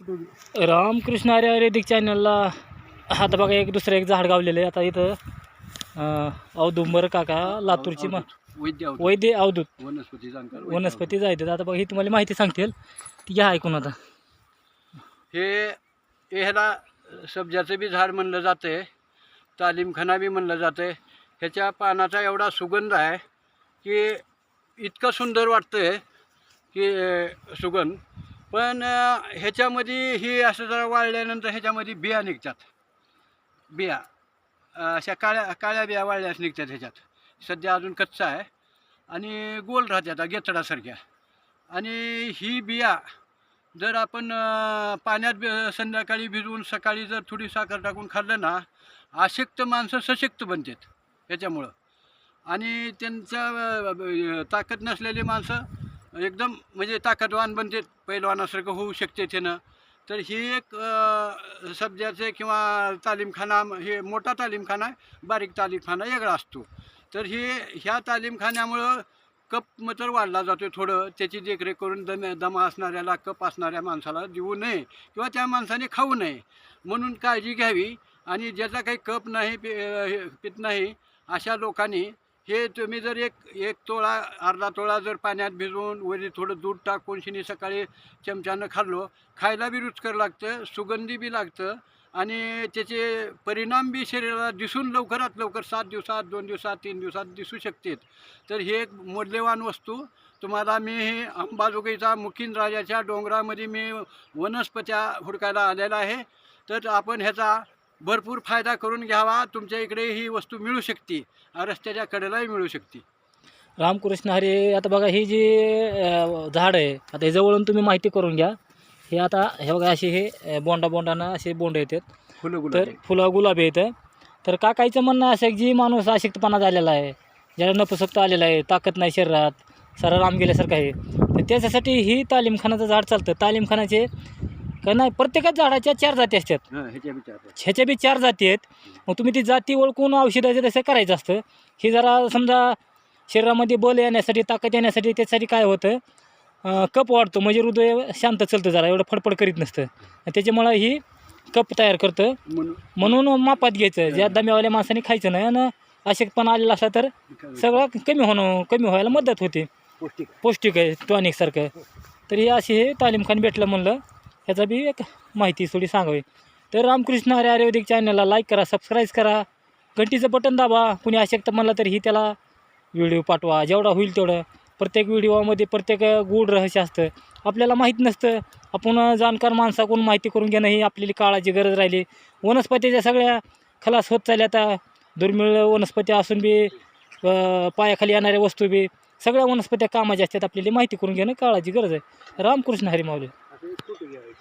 रामकृष्ण हरी आयुर्वेदिक चॅनलला आता बघा एक दुसरं एक झाड गावलेलं आहे. आता इथं औदुंबर काका लातूरची मा वैद्य वैद्य अवधूत वनस्पती जाणकार वनस्पती जायचं. आता बघा ही तुम्हाला माहिती सांगतील. ती घ्या ऐकून आता. हे ह्याला सब्जाचं बी झाड म्हणलं जातं तालीमखाना बी म्हणलं जातं ह्याच्या पानाचा एवढा सुगंध आहे की इतकं सुंदर वाटतं की सुगंध. पण ह्याच्यामध्ये ही असं जरा वाळल्यानंतर ह्याच्यामध्ये बिया निघतात. बिया अशा काळ्या काळ्या बिया वाळल्यास निघतात ह्याच्यात. सध्या अजून कच्चा आहे आणि गोल राहतात गेतडासारख्या आणि ही बिया जर आपण पाण्यात संध्याकाळी भिजवून सकाळी जर थोडी साखर टाकून खाल्लं ना अशक्त माणसं सशक्त बनतात ह्याच्यामुळं. आणि त्यांचा ताकद नसलेली माणसं एकदम म्हणजे ताकदवान बनते पैलवानासारखं होऊ शकते त्यानं. तर ही एक सध्याचे सब्जाचे किंवा तालीमखाना हे मोठा तालीमखाना आहे बारीक तालीमखाना वेगळा असतो. तर हे ह्या तालीमखान्यामुळं कप तर वाढला जातो थोडं. त्याची देखरेख करून दम दमा असणाऱ्याला कप असणाऱ्या माणसाला देऊ नये किंवा त्या माणसाने खाऊ नये. म्हणून काळजी घ्यावी आणि ज्याचा काही कप नाही पि पित नाही अशा लोकांनी हे तुम्ही जर एक एक तोळा अर्धा तोळा जर पाण्यात भिजवून वरी थोडं दूध टाकून शिनी सकाळी चमच्यानं खाल्लो खायला बी रुचकर लागतं सुगंधी बी लागतं आणि त्याचे परिणाम बी शरीराला दिसून लवकरात लवकर सात दिवसात दोन दिवसात तीन दिवसात दिसू शकतात तर ही एक मौल्यवान वस्तू. तुम्हाला मी हे अंबाजोगाईचा मुकीन राजाच्या डोंगरामध्ये मी वनस्पत्या हुडकायला आलेला आहे. तर आपण ह्याचा भरपूर फायदा करून घ्यावा. तुमच्या इकडे ही वस्तू मिळू शकते. रस्त्याच्या कडेलाही मिळू शकते. रामकृष्ण हरी आता बघा ही जी झाड आहे आता हे जवळून तुम्ही माहिती करून घ्या. हे आता हे बघा असे हे बोंडा बोंडानं असे बोंड येतात. फुलं तर फुलं गुलाबी येतं. तर काकाईचं म्हणणं असं की जी माणूस अशक्तपणा झालेला आहे ज्याला नपसक्त आलेला आहे ताकद नाही शरीरात सारा राम गेल्यासारखं आहे तर त्याच्यासाठी ही तालीमखानाचं झाड चालतं. तालीमखानाचे का नाही? प्रत्येकच झाडाच्या चार जाती असतात. ह्याच्या विचार ह्याच्या बी चार जाती आहेत. मग तुम्ही ती जाती ओळखून औषधाचं तसं करायचं असतं. ही जरा समजा शरीरामध्ये बल येण्यासाठी ताकद येण्यासाठी त्यासाठी काय होतं? अं, कप वाढतो. म्हणजे हृदय शांत चालतं जरा. एवढं फडफड करीत नसतं. आणि त्याच्यामुळं ही कप तयार करतं. म्हणून म्हणून मापात घ्यायचं. ज्या दम्यावाल्या माणसाने खायचं नाही आणि अशक्तपणा आलेला असला तर सगळं कमी होणं कमी व्हायला मदत होते. पौष्टिक पौष्टिक आहे. टॉनिकसारखं तर हे असे हे तालीमखान भेटलं म्हणलं. ह्याचा बी एक माहिती थोडी सांगावी. तर रामकृष्ण हरे आयुर्वेदिक चॅनलला लाईक करा सबस्क्राईब करा. घंटीचं बटन दाबा. कुणी अशक्त म्हणला तर ही त्याला व्हिडिओ पाठवा. जेवढा होईल तेवढं. प्रत्येक व्हिडिओमध्ये प्रत्येक गूढ रहस्य असतं. आपल्याला माहीत नसतं. आपण जाणकार माणसाकडून माहिती करून घेणं ही आपल्याला काळाची गरज राहिली. वनस्पतीच्या सगळ्या खलास होत चालल्या आता. दुर्मिळ वनस्पती असून बी पायाखाली येणाऱ्या वस्तू बी सगळ्या वनस्पत्या कामाच्या असतात. आपल्याला माहिती करून घेणं काळाची गरज आहे. रामकृष्ण हरी माऊली. ते कुठे घ्यायचं